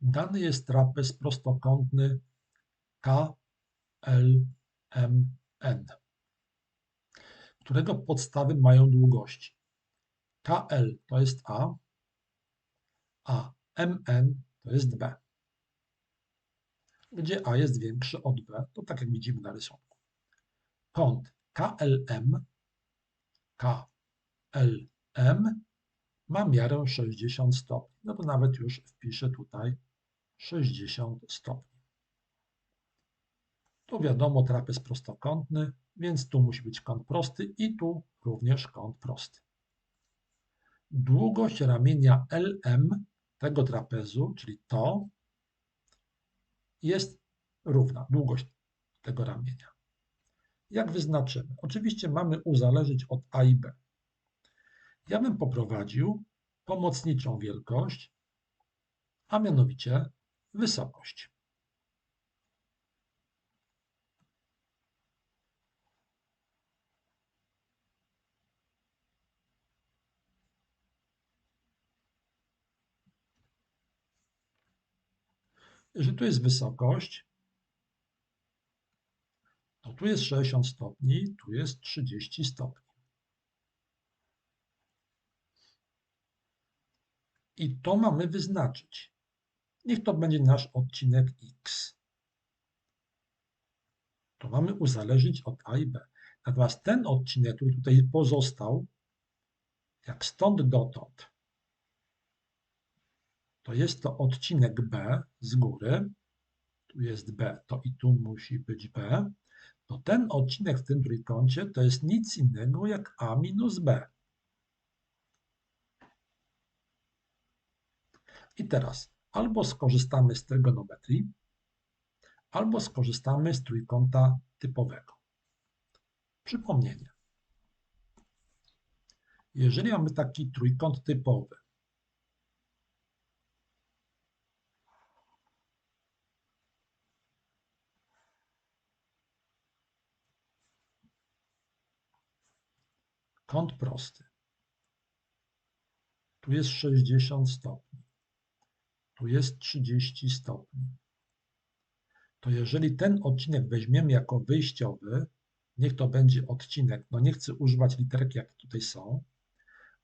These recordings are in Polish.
Dany jest trapez prostokątny KLMN, którego podstawy mają długości. KL to jest A, a MN to jest B. Gdzie A jest większy od B, to tak jak widzimy na rysunku. Kąt KLM, KLM ma miarę 60 stopni. No to nawet już wpiszę tutaj 60 stopni. Tu wiadomo trapez prostokątny, więc tu musi być kąt prosty i tu również kąt prosty. Długość ramienia LM tego trapezu, czyli to, jest równa, długość tego ramienia. Jak wyznaczymy? Oczywiście mamy uzależnić od A i B. Ja bym poprowadził pomocniczą wielkość, a mianowicie wysokość. Jeżeli tu jest wysokość, to tu jest 60 stopni, tu jest 30 stopni. I to mamy wyznaczyć. Niech to będzie nasz odcinek x. To mamy uzależnić od a i b. Natomiast ten odcinek, który tutaj pozostał, jak stąd dotąd, to jest to odcinek B z góry, tu jest B, to i tu musi być B, to ten odcinek w tym trójkącie to jest nic innego jak A minus B. I teraz albo skorzystamy z trygonometrii, albo skorzystamy z trójkąta typowego. Przypomnienie. Jeżeli mamy taki trójkąt typowy, Kąt prosty. Tu jest 60 stopni. Tu jest 30 stopni. To jeżeli ten odcinek weźmiemy jako wyjściowy, niech to będzie odcinek, no nie chcę używać literek, jak tutaj są,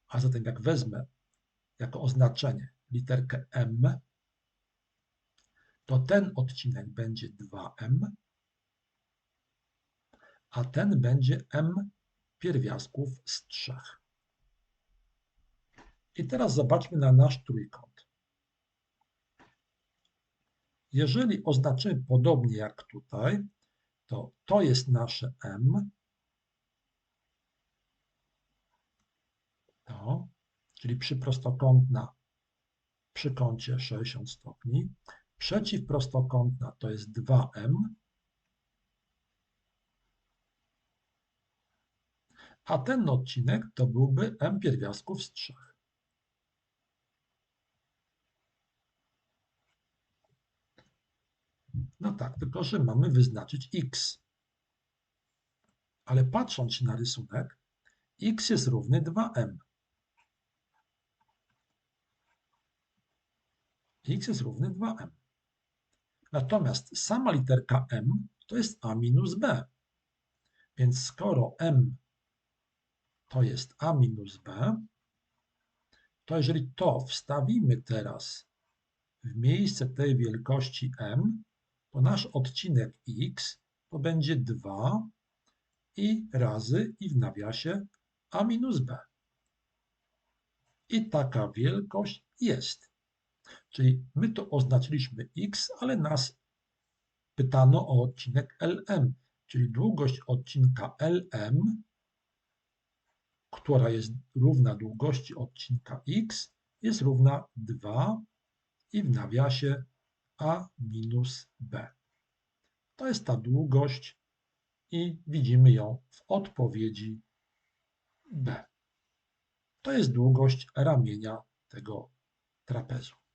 a zatem jak wezmę jako oznaczenie literkę M, to ten odcinek będzie 2M, a ten będzie M pierwiastków z trzech. I teraz zobaczmy na nasz trójkąt. Jeżeli oznaczymy podobnie jak tutaj, to to jest nasze M, to, czyli przyprostokątna przy kącie 60 stopni, przeciwprostokątna to jest 2M, a ten odcinek to byłby m pierwiastków z 3. No tak, tylko że mamy wyznaczyć x. Ale patrząc na rysunek, x jest równy 2m. x jest równy 2m. Natomiast sama literka m to jest a minus b. Więc skoro m to jest a minus b, to jeżeli to wstawimy teraz w miejsce tej wielkości m, to nasz odcinek x to będzie 2 i razy i w nawiasie a minus b. I taka wielkość jest. Czyli my to oznaczyliśmy x, ale nas pytano o odcinek lm, czyli długość odcinka lm która jest równa długości odcinka x, jest równa 2 i w nawiasie a minus b. To jest ta długość i widzimy ją w odpowiedzi B. To jest długość ramienia tego trapezu.